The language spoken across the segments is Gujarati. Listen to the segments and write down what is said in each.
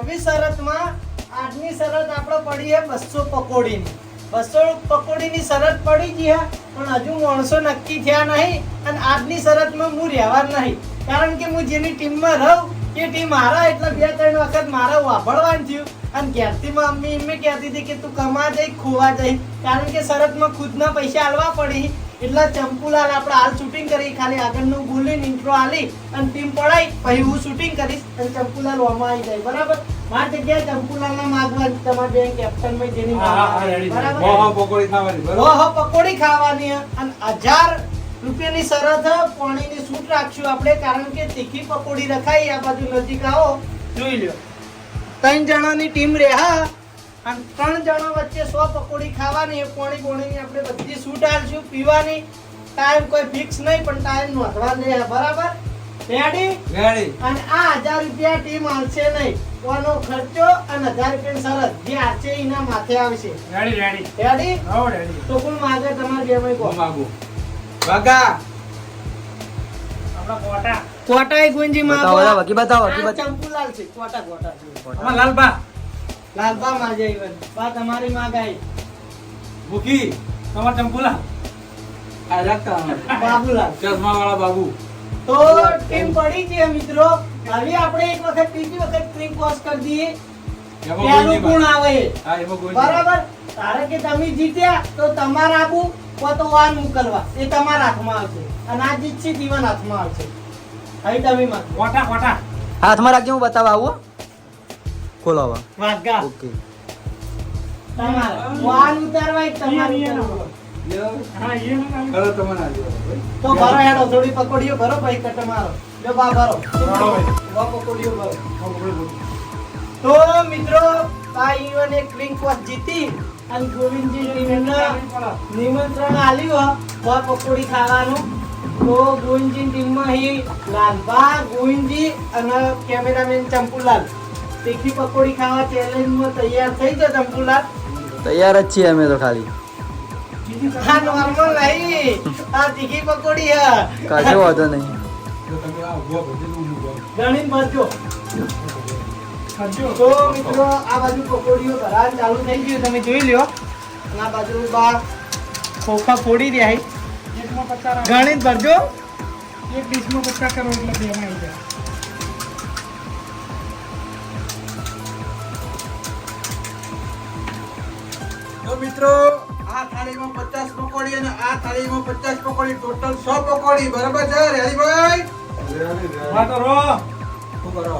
નવી શરતમાં આજની શરત આપણે પડી છે બસો પકોડીની. બસો પકોડીની શરત પડી ગઈ હા, પણ હજુ માણસો નક્કી થયા નહીં અને આજની શરતમાં હું રહેવા નહીં. કારણ કે હું જેની ટીમમાં રહું, એ ટીમ મારા એટલે બે, ત્રણ વખત મારા વાપરવાનું થયું. અને ઘેરથી મમ્મી એમ કહેતી હતી કે તું કમા જઈ, ખોવા જઈ. કારણ કે શરતમાં ખુદના પૈસા આલવા પડી. એટલે ચંપુલાલ આપણે હાલ શૂટિંગ કરી ખાલી આગળનું બોલીને ઇન્ટ્રો આલી અને ટીમ પડાઈ પછી હું શૂટિંગ કરીશ અને ચંપુલાલ ઓમાં આવી જાય બરાબર મારી જગ્યાએ ચંપુલાલને માગવા તમારે બે કેપ્ટનમાં જેની હા, હા, હા. બરાબર હો, હો, પકોડી ખાવાની? હો હો હે. અને હજાર રૂપિયાની શરત હે. પાણીની છૂટ રાખશું આપણે કારણ કે તીખી પકોડી રખાઈ આ બાજુ નજીક આવો જોઈ લ્યો ત્રણ જણાની ટીમ રહ્યા અને ત્રણ જણા વચ્ચે સો પકોડી ખાવાની એ પાણી પોણીની આપણે બધી છૂટ આલશું પીવાની. ટાઈમ કોઈ ફિક્સ નહીં પણ ટાઈમ નોંધવા દે બરાબર? રેડી રેડી અને આ હજાર રૂપિયા ટીમ આવશે નહીં. કોનો ખર્ચો અને હજાર રૂપિયા શરત જે આવશે એના માથે આવશે. રેડી રેડી રેડી હો રેડી તો કોણ માગે? તમારે બે માં હું માગો? વાગા. આપણા કોટા. કોટાઈ ગુંજી માં બતાવો, વકી બતાવો, વકી બતાવો. ચંપુલાલ છે કોટા કોટા. અમાર લાલબા. લાલબા માજે ઈવન બા તમારી માં ગઈ ભૂખી. તમાર ચંપુલા? આ રાખતા અમારે. ચશ્મા વાળા બાબુ. તો ટીમ પડી છે મિત્રો. હવે આપણે એક વખત બીજી વખત ટ્રીપ વોશ કરી દઈએ. પહેલું ગુણ આવે. બરાબર? કે તમે જીત્યા તો તમારે આબુ કો તો વાન મોકલવા. એ તમારા હાથમાં આવશે. અને આ જીતશે જીવન હાથમાં આવશે. હવે તમે માં કોટા કોટા હાથમાં રાખજો હું બતાવવા આવું હો. ખોલો હવે વાગા ઓકે. તમારે. વાન ઉતારવા તમારે ઈ, ઈ, ઉતારવા. લ્યો. હા એ કરો તમને આ જો, ભાઈ. તો ભરો હેડો થોડી પકોડીઓ ભરો ભાઈ કટ મારો જો બા ભરો. ભરો બા પકોડીઓ ભરો. હો, બોલ, બોલ. તો મિત્રો આ ઈવન એક ડ્રિંક વોચ જીતી અને ગોવિંદજી ટીમને નિમંત્રણ આલ્યું બા પકોડી ખાવાનું. તો ગોવિંદજી ટીમમાં અહીં લાલબા ગોવિંદજી અને કેમેરામેન ચંપુલાલ. તીખી પકોડી ખાવા ચેલેન્જમાં તૈયાર થઈ ગયો ચંપુલાલ તૈયાર જ છીએ અમે તો ખાલી. આ નોર્મલ નહીં. આ તીખી પકોડી હે. કાજો વાંધો નહીં. ગણી ભરજો કરજો. તો મિત્રો આ બાજુ પકોડીઓ ભરાવાનું ચાલુ થઈ ગયું તમે જોઈ લ્યો. અને આ બાજુ બા ખોખા ફોડી રહ્યા ગણિત ભરજો એક ડીશમાં પચાસ કરોડ એટલે બેમાં આવી જાય મિત્રો આ થાળીમાં પચાસ પકોડી અને આ થાળીમાં પચાસ પકોડી ટોટલ સો પકોડી. બરાબર છે હરિભાઈ હા તો રો. શું કરો?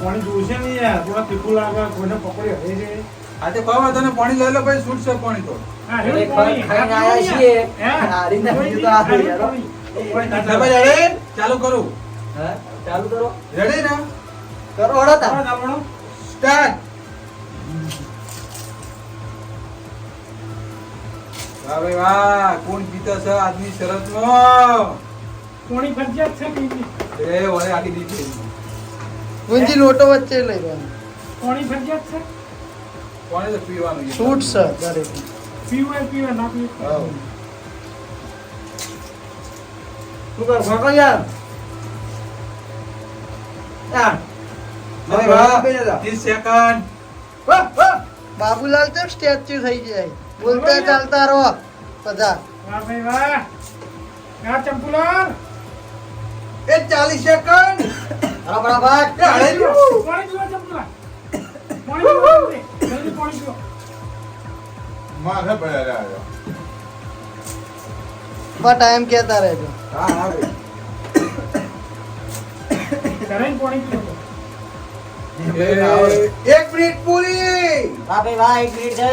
પાણી જોશે નહીં યાર. થોડા તીખું લાગે કોઈને પકોડી હરી જાય આજે ખાવા તને પાણી લઈ લો ભાઈ છૂટશે પાણી તો? ચાલુ કરું. ચાલુ કરો. રેડી ને? કરો. સ્ટાર્ટ. ભાઈ વાહ કોણ જીતે છે આજની શરતમાં પાણી ફરજિયાત છે બીજી એ ઓરે આખી દીધી ગુંજી લોટો વચ્ચે લઈ ગયો પાણી ફરજિયાત છે? કોણે તો પીવાનું છે? છૂટ છે દરેક. પીવે પીવે ના પીવે. શું કરો યાર યાર અરે વાહ 30 સેકન્ડ વાહ, વાહ. બાબુલાલ તો સ્ટેચ્યુ થઈ જાય. બોલતા ચાલતા રહો. બધા. વાહ ભાઈ વાહ. ના ચંપુલાલ. એ 40 સેકન્ડ. બરાબર એ હળે લ્યો. પાણી પીવો ચંપુલાલ. પાણી પીવો જલ્દી. પાણી પીવો. માથે પડ્યા રહ્યા. બસ ટાઈમ કેતા રહેજો. હા હા ભાઈ. ઘરે પાણી પીવો એક મિનિટ પૂરી. વાહ ભાઈ વાહ એક મિનિટ છે.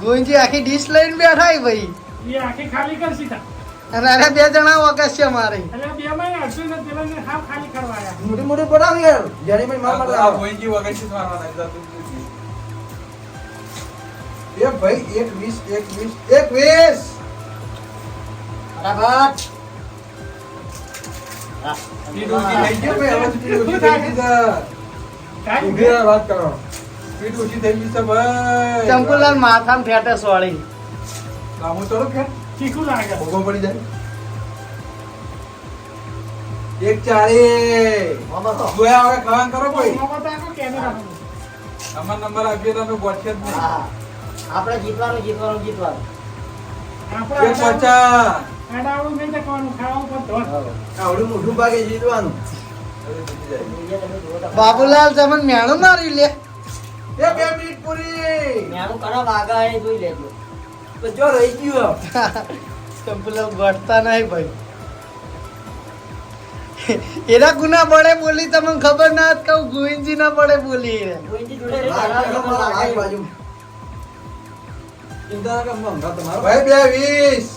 ગોવિંદજી આખી ડીશ લઈને બેઠા છે ભાઈ. એ આખી ખાલી કર સીધા. અને આને બે જણા વગસ છે મારે. એટલે બે માં અડસો ને પેલા ને હાવ ખાલી કરવા મોટી મોટી પડાવ યાર જાની ભાઈ માર માર આ લાવો. ગોઈંજી વગાડશી મારવાના છે, તું પૂછી. એ ભાઈ એક વીસ એક વીસ એક વીસ. હવે વાત કરો. સ્પીડ ઓછી થઈ ગઈ છે ભાઈ. ચંપુલાલ માથામાં ફેટસ વાળી કામો ચલો કે ચીકુ લાગે. ભોગો પડી જાય. એક તો. જોયા હવે ખાવાનું કરો નંબર આપીએ તો અમે જ આપણે જીતવાનું જીતવાનું જીતવાનું. આપણે પચાસ. આડાવડું નહીં ટકવાનું, ખાવાનું પણ આવડું મોઢું ભાગે જીતવાનું. બાબુલાલ તમને મેણું મારી લે. એ બે મિનિટ પૂરી. મેણું કરા વાગા એ જોઈ લેજો. તો જો રહી ગયો સંપૂર્ણ ગોઠતા નહીં ભાઈ. એના ગુના પડે બોલી તમને ખબર ના જ કહું ગોવિંદજી ના પડે બોલી. બાજુ. ચિંતા તમારો. ભાઈ બે વીસ.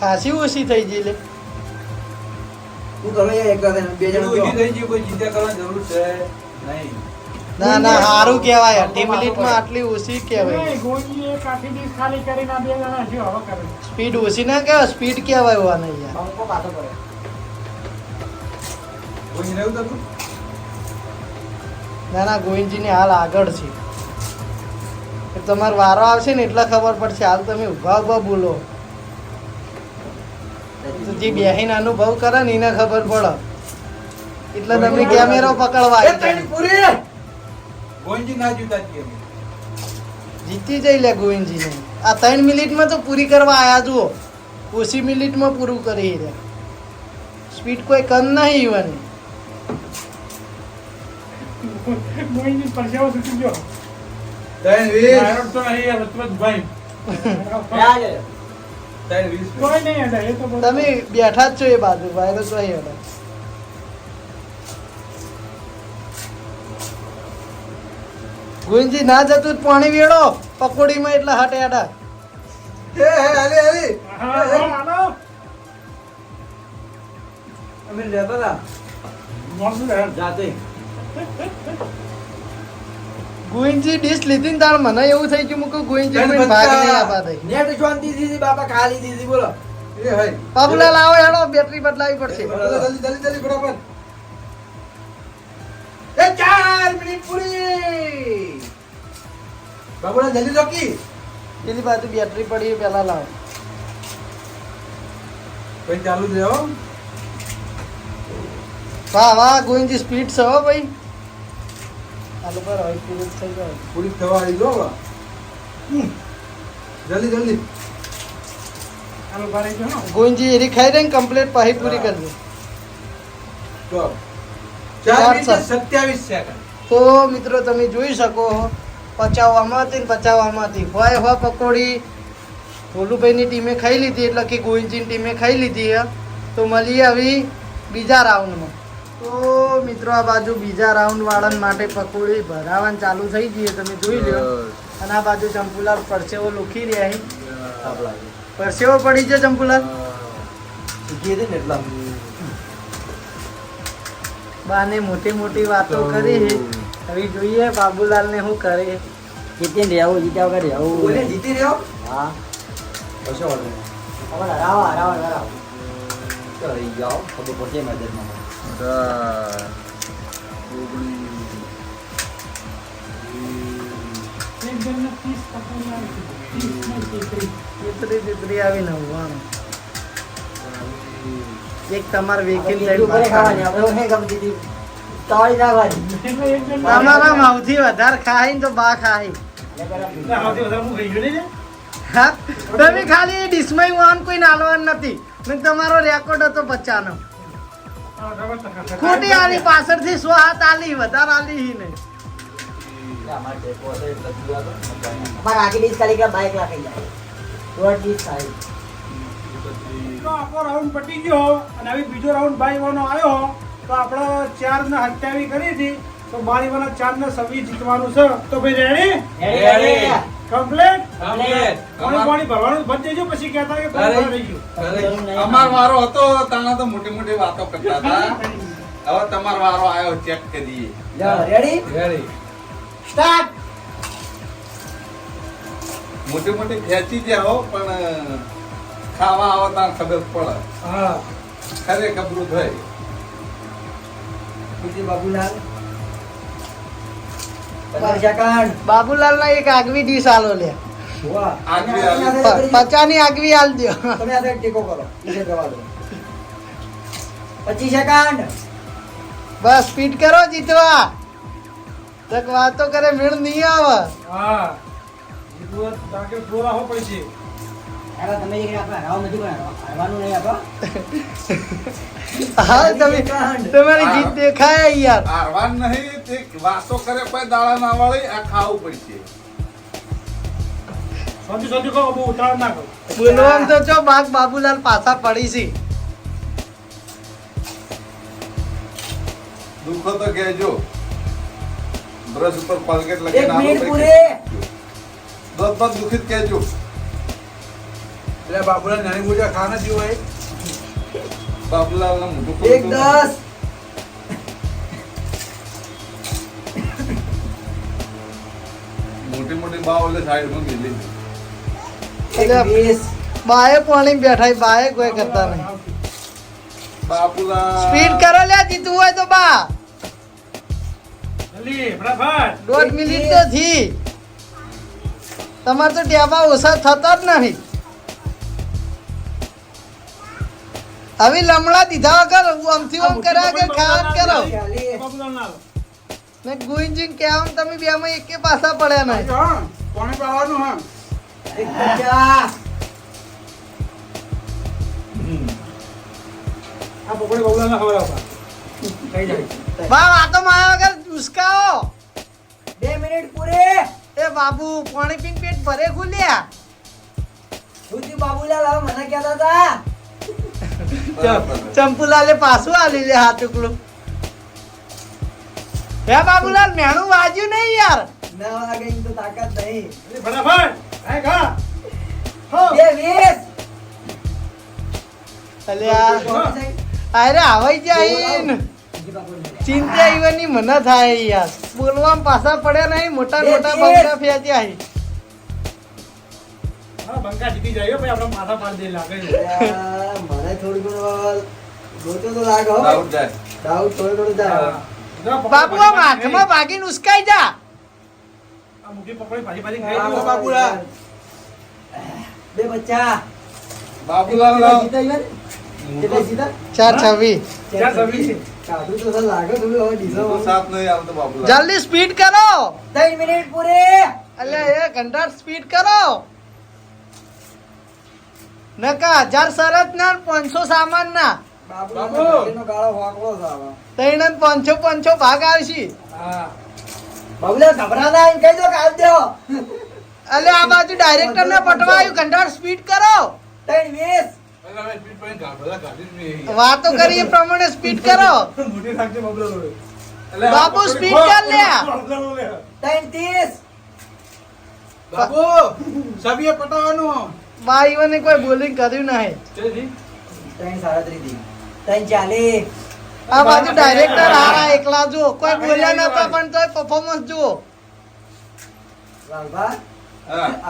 ખાસી ઓછી થઈ ગઈ લે. તું તમે એક બે જણ થઈ ગઈ, કોઈ ચિંતા કરવાની જરૂર છે? નહીં. ના ના સારું કહેવાય. અઢી મિનિટમાં આટલી ઓછી કહેવાય. સ્પીડ ઓછી ના કહેવાય સ્પીડ કહેવાય હોવાને યાર? ના ના ગોવિંદજીની હાલ આગળ છે. તમારે વારો આવશે ને એટલે ખબર પડશે. હાલ તમે ઊભા ઊભા બોલો. જે બેહીને અનુભવ કરે ને એને ખબર પડે. એટલે તમે કેમેરો પકડવા ગોવિંદજી ના જીતા જીતી જઈ લે ગોવિંદજીને. આ ત્રણ મિનિટમાં તો પૂરી કરવા આયા જુઓ. ઓછી મિનિટમાં પૂરું કરી રહ્યા સ્પીડ કોઈ કમ નહીં ઇવન ગોળીની પરસેવો ગયો. ત્રણ વીસ. તો નહીં, આ રતવતભાઈ. ત્રણ તમે બેઠા જ છો એ બાજુ ભાઈ તો સહી હવે ગુંજી ના જતું જ પાણી વેળો પકોડીમાં એટલા હાટે હટા. હે હે હાલે હાલે. હા, હા, હાલો. અમે રહેતા હતા. જાતે. ગોવિંદજી ડીશ લીધી ને તાર મને એવું થઈ ગયું કે ગોવિંદજી કોઈ ભાગ નહીં આપા દઈ. નેટ શાંતિ દીધી બાપા ખાલી દીધી બોલો. એ લાવો હેડો બેટરી બદલાવી પડશે. જલ્દી જલ્દી જલ્દી ફટાફટ. એ ચાર મિનિટ પૂરી. બાબુલા જલ્દી જોકી પેલી બાજુ બેટરી પડી પેલા લાવો. ભાઈ ચાલુ જ રહો વાહ વાહ ગોવિંદજી સ્પીડ છે હો ભાઈ. ચાલુ કરો હવે પૂરું થઈ જાય પૂરી થવા આવી જો જલ્દી જલ્દી. ગોંજી. એરી ખાઈ દે ને કમ્પ્લીટ પાહી પૂરી કરજો. તો ચાર સત્યાવીસ સેકન્ડ તો મિત્રો તમે જોઈ શકો પચાવવામાં હતી ને પચાવવામાં હતી હોય હોય પકોડી. ભોલુભાઈની ટીમે ખાઈ લીધી એટલે કે ગોવિંદજીની ટીમે ખાઈ લીધી હે. તો મળીએ આવી બીજા રાઉન્ડમાં તો મિત્રો આ બાજુ બીજા રાઉન્ડ વાળા માટે પકોડી ભરાવાનું ચાલુ થઈ ગઈ તમે જોઈ લો અને આ બાજુ ચંપુલાલ પરસેવો લુખી રહ્યા છે. પરસેવો પડી છે ચંપુલાલ? ને એટલા. બાને મોટી મોટી વાતો કરી છે. હવે જોઈએ બાબુલાલ ને શું કરે. જીતીને રહેવું જીત્યા વગર રહેવું જીતી રહ્યો? હા. કશો વાંધો નહીં. હરાવો હરાવો હરાવો રહી જાઓ. ખબર પડશે મદદમાં એક તમારે વેકીલ માવથી વધારે ખાય ને તો બા ખાઈ? તમે ખાલી ડિસ્મય વાન કોઈ નાલવાનું નથી. ને તમારો રેકોર્ડ હતો પચાનો. ખોટી આલી પાછળથી સો હાથ આલી? વધારે આલી હી નહીં. અમારે ટેકો હતો એટલે બધું આગળ. અમારે આખી ડીશ ખાલી કે બાઈક લાખી જાય. દોઢ ડીશ ખાલી તો આપણો રાઉન્ડ પટી ગયો અને હવે બીજો રાઉન્ડ બાઈ વાનો આવ્યો તો આપણે ચાર ને સત્યાવી કરી હતી. તો બારી વાળા ચાર ને છવ્વીસ જીતવાનું છે. તો ભાઈ રેડી. Complete Complete. પાણી પાણી ભરવાનું બંધ થઈ પછી કહેતા કે પાણી ભરાઈ ગયું? અમાર વારો હતો તાણા તો મોટી મોટી વાતો કરતા હતા. હવે તમારો વારો આવ્યો ચેક કરીએ. રેડી રેડી સ્ટાર્ટ મોટી મોટી ખેંચી જાઓ પણ ખાવા આવો તાર ખબર પડે. હા. ખરે કબરું થાય બીજી બાબુલાલ? બાબુલાલ ના એક આગવી ડીશ આલો લે. પચા પચાની આગવી આલ દો તમે આ ટેકો કરો. બીજે જવા દો પચીસ સેકન્ડ બસ સ્પીડ કરો જીતવા. તક વાતો કરે મેળ નહીં આવે. હા. જીતવા તાકે પૂરા હો પડશે. તમે જે આપણે હરાવ નથી પણ હરવાનું નહીં આપણો હા તમે તમારી જીત દેખાય યાર. હારવાન નહીં તે વાતો કરે કોઈ દાડા ના વાળી આ ખાવું પડશે. સોજી સોજી કહો બહુ ઉતાવળ ના કરો. બોલવામાં તો છો બાગ બાબુલાલ પાછા પડી છે. દુઃખો તો કહેજો. બ્રશ ઉપર મિનિટ આલો પૂરે. દોત દુખિત કહેજો. એટલે બાબુલા નાની મોટા ખા નથી હોય. બાબુલાલ ના એક. દસ. મોટી મોટી બાવ એટલે સાઈડમાં ગયેલી બાએ પાણી બેઠા બાએ કોઈ કરતા નહીં. બાપુલા સ્પીડ કરો લ્યા જીતું હોય તો બા. જલ્દી ફટાફટ. દોઢ મિનિટ તો થી તમારે તો ડેબા ઓછા થતા જ નહીં. હવે લમડા દીધા વગર આમથી આમ કર્યા કે ખાવા કરો. ના ગુંજીન કહેવામ તમે બે માં એકે પાસા પડ્યા નહીં. કોણે પાવાનું હા. એક પચાસ. આ પકોડી બાબુલાલ ના ખબર આવતા. કઈ જાય. બા વાતો માયા વગર ઉસકાઓ બે મિનિટ પૂરે. એ બાબુ પાણી પીન પેટ ભરે ખુલ્યા થયું બાબુલાલ? હવે મને કહેતા હતા. ચંપુલાલે પાછું આલી લે હાથ ઉકલું હે બાબુલાલ મેણું વાજ્યું નહીં યાર. ના વાગે તો તાકાત નહીં. ફટાફટ હા ખા હો. બે વીસ. અલ્યા અરે આવાઈ જાય. ચિંતા ઈવનની મને થાય યાર. બોલવામાં પાછા પડ્યા નહીં મોટા મોટા ત્રીસ. ફેંચ્યા અહીં બંકા જીતી જાય ભાઈ આપણે માથા પાડી દે લાગે છે. યાર, મને થોડું ઘણું ગોતો તો લાગે દાઉદ જાય. ડાઉટ થોડું જાય. જો હાથમાં જા. આ પકોડી ભાજી ભાજી ખાઈ લો. બે જીતા? કેટલા જીતા? થોડું હવે ડીઝલ તો સાથ નહીં આવતો બાબુલાલ જલ્દી સ્પીડ કરો. ત્રણ મિનિટ પૂરે. અલ્યા એ ઘંટા સ્પીડ કરો. નકા હજાર શરત ના પાંચસો સામાન ના. અને પાંચસો પાંચસો ભાગ આવશે. હા. બાબુલાલ ગભરાના એમ કહી દો કે આપ દો. અલે આ બાજુ ડાયરેક્ટર ને પટવાયું. કંટાળ સ્પીડ કરો. ત્રણ વીસ. વાતો કરી એ પ્રમાણે સ્પીડ કરો. પકોડી સ્પીડ કર લે ત્રીસ. પટાવાનું મને કોઈ બોલિંગ કર્યું નહીં. જલ્દી. ત્રણ સાડત્રીસથી ત્રણ ચાલે આ બાજુ ડાયરેક્ટર હારા એકલા જો કોઈ બોલ્યા નતા પણ તોય પરફોર્મન્સ જુઓ. લાલભા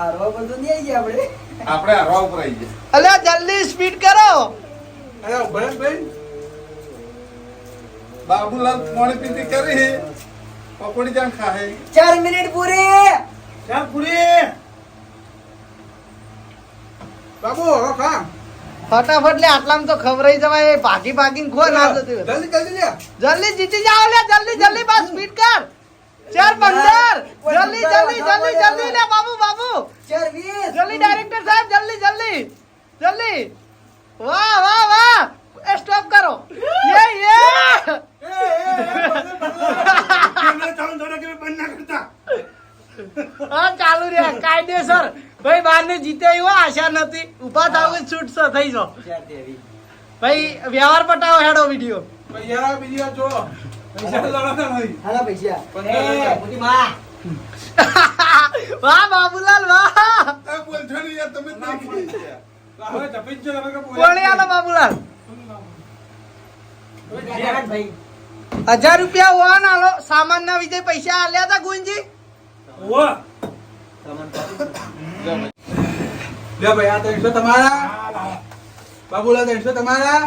આરવા પર તો નહીં આવી ગયા આપણે? આપણે હરવા ઉપર આવી ગયા. અલ્યા જલ્દી સ્પીડ કરો. અરે ભરતભાઈ બાબુલાલ મોણી પીતી કરી પકોડી જાણ ખાહે. ચાર મિનિટ પૂરી. ચાલ પૂરી. બાબુ હવે ખા. ફટાફટ લે આટલામાં તો ખવરાઈ જવાય. પાકી ભાગી ભાગીને ખો ના જતી જલ્દી જલ્દી લે. જલ્દી જીતી જાઓ લે જલ્દી જલ્દી બસ સ્પીડ કર. ચાર પંદર જલ્દી જલ્દી જલ્દી જલ્દી લે બાબુ બાબુ ચાર વીસ જલ્દી ડાયરેક્ટર સાહેબ જલ્દી જલ્દી જલ્દી વાહ વાહ વાહ એ સ્ટોપ કરો યે યે કેમેરા ચાલુ થયો કે બંધ ના કરતા હા ચાલુ રે કાયદેસર ભાઈ બાર ને જીતે એવો આશા નથી ઊભા થાવ છો થઈ જો. ભાઈ વ્યવહાર પટાવો હેડો વીડિયો. યાર બીજી વાર જો પૈસા તો લાવવાના નહીં હાલા પૈસા. એ, હજાર. મોટી માં વાહ બાબુલાલ વાહ. આ બોલશો નહીં યાર તમે નહીં હવે તપી જો તમે કે પૂરી. આલો બાબુલાલ. હજાર રૂપિયા હોવાના આલો સામાન ના વિજય પૈસા આલ્યા હતા ગુંજી. લે ભાઈ આ તો તમારા. બાબુલાલ ત્રણસો તમારા?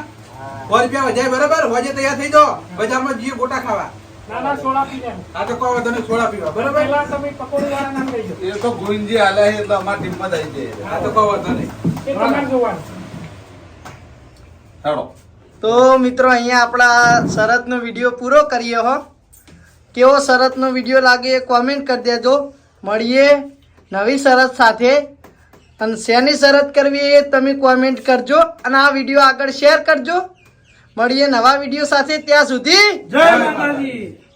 સો રૂપિયા વધારે બરાબર? હોજે તૈયાર થઈ જાઓ. બજારમાં જઈએ ગોટા ખાવા. ના, ના, સોડા આ તો કહો તને સોડા પીવા. બરાબર. એ તો ગુંજી હાલે એટલે અમારી ટીમમાં જ આવી જાય. આ તો કહો તને એ તમારે જોવાનું. હેડો તો મિત્રો અહીંયા આપણા શરતનો વીડિયો પૂરો કરીએ હો. કેવો શરતનો વીડિયો લાગે એ કોમેન્ટ કરી દેજો. મળીએ નવી શરત સાથે. અને શેની શરત કરવી એ તમે કોમેન્ટ કરજો અને આ વીડિયો આગળ શેર કરજો. મળીએ નવા વીડિયો સાથે ત્યાં સુધી. જય માતાજી.